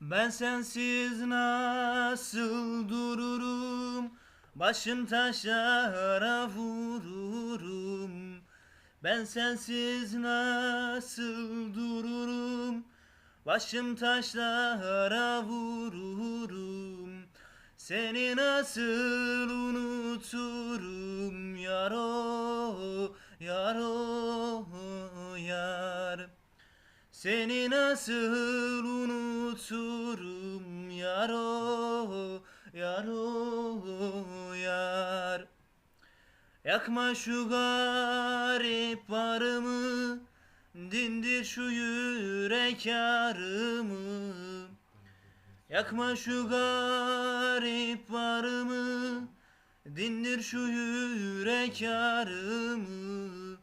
Ben sensiz nasıl dururum? Başım taşlara vururum. Ben sensiz nasıl dururum? Başım taşlara vururum. Seni nasıl unuturum? Yaro, yaro, yar. Seni nasıl unuturum yaro yaro yar. Yakma şu garip barımı Dindir şu yürek yarımı. Yakma şu garip barımı Dindir şu yürek yarımı.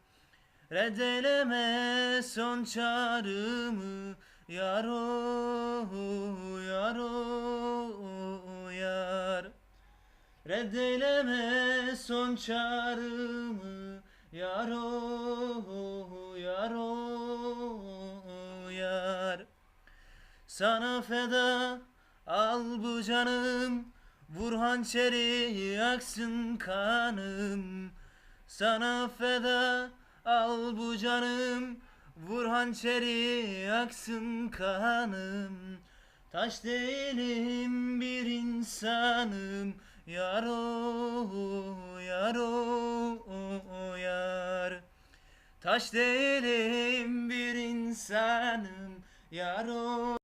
Redeleme son çağrımı yaro, Redeleme son çağrımı Yaro, yaro, yar Sana feda al bu canım Vur hançeri yaksın kanım. Sana feda al bu canım Vur hançeri yaksın kanım. Taş değilim bir insanım Yaro, yaro, yar Taş değilim bir insanım. Yaro